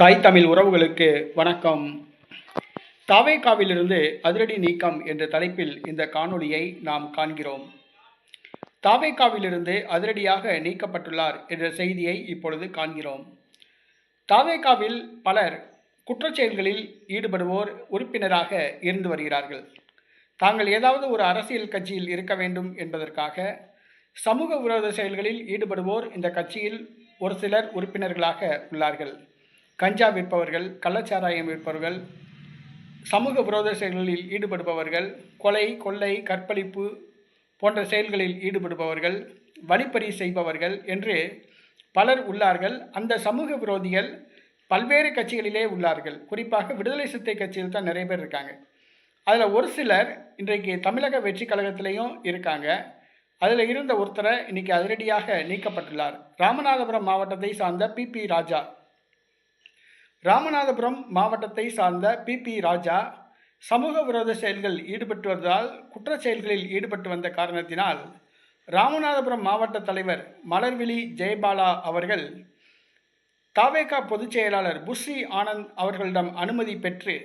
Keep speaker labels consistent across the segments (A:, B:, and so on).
A: தாய் தமிழ் உறவுகளுக்கு வணக்கம். தாவேகாவிலிருந்து அதிரடி நீக்கம் என்ற தலைப்பில் இந்த காணொளியை நாம் காண்கிறோம். தாவேகாவிலிருந்து அதிரடியாக நீக்கப்பட்டுள்ளார் என்ற செய்தியை இப்பொழுது காண்கிறோம். தாவேகாவில் பலர் குற்றச்செயல்களில் ஈடுபடுவோர் உறுப்பினராக இருந்து வருகிறார்கள். தாங்கள் ஏதாவது ஒரு அரசியல் கட்சியில் இருக்க வேண்டும் என்பதற்காக சமூக விரோத செயல்களில் ஈடுபடுவோர் இந்த கட்சியில் ஒரு சிலர் உறுப்பினர்களாக உள்ளார்கள். கஞ்சா விற்பவர்கள் கள்ளச்சாராயம் விற்பவர்கள் சமூக விரோத செயல்களில் ஈடுபடுபவர்கள் கொலை கொள்ளை கற்பழிப்பு போன்ற செயல்களில் ஈடுபடுபவர்கள் வழிப்பறி செய்பவர்கள் என்று பலர் உள்ளார்கள். அந்த சமூக விரோதிகள் பல்வேறு கட்சிகளிலே உள்ளார்கள். குறிப்பாக விடுதலை சித்தை கட்சியில் தான் நிறைய பேர் இருக்காங்க. அதில் ஒரு சிலர் இன்றைக்கு தமிழக வெற்றி கழகத்திலையும் இருக்காங்க. அதில் இருந்த ஒருத்தரை இன்றைக்கி அதிரடியாக நீக்கப்பட்டுள்ளார். ராமநாதபுரம் மாவட்டத்தை சார்ந்த பிபி ராஜா. ராமநாதபுரம் மாவட்டத்தை சார்ந்த பிபி ராஜா சமூக விரோத செயல்கள் ஈடுபட்டு வந்ததால் குற்றச் செயல்களில் ஈடுபட்டு வந்த காரணத்தினால் ராமநாதபுரம் மாவட்ட தலைவர் மலர்விழி ஜெயபாலா அவர்கள் தாவேகா பொதுச் செயலாளர் புஸ்ரி ஆனந்த் அவர்களிடம் அனுமதி பெற்று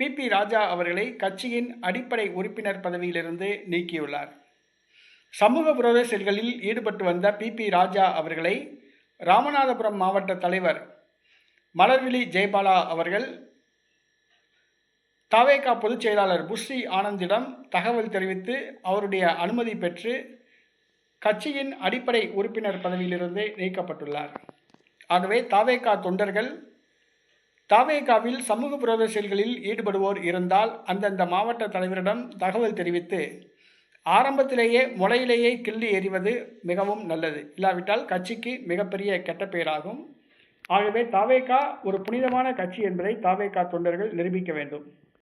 A: பிபி ராஜா அவர்களை கட்சியின் அடிப்படை உறுப்பினர் பதவியிலிருந்து நீக்கியுள்ளார். சமூக விரோத செயல்களில் ஈடுபட்டு வந்த பிபி ராஜா அவர்களை ராமநாதபுரம் மாவட்ட தலைவர் மலர்விழி ஜெயபாலா அவர்கள் தாவேகா பொதுச் செயலாளர் புஸ்ரீ ஆனந்திடம் தகவல் தெரிவித்து அவருடைய அனுமதி பெற்று கட்சியின் அடிப்படை உறுப்பினர் பதவியிலிருந்து நீக்கப்பட்டுள்ளார். ஆகவே தாவேகா தொண்டர்கள் தாவேகாவில் சமூக விரோத செயல்களில் ஈடுபடுவோர் இருந்தால் அந்தந்த மாவட்ட தலைவரிடம் தகவல் தெரிவித்து ஆரம்பத்திலேயே முளையிலேயே கிள்ளி எறிவது மிகவும் நல்லது. இல்லாவிட்டால் கட்சிக்கு மிகப்பெரிய கெட்ட பெயராகும் ஆகவே தாவேகா ஒரு புனிதமான கட்சி என்பதை தாவேகா தொண்டர்கள் நிரூபிக்க வேண்டும்.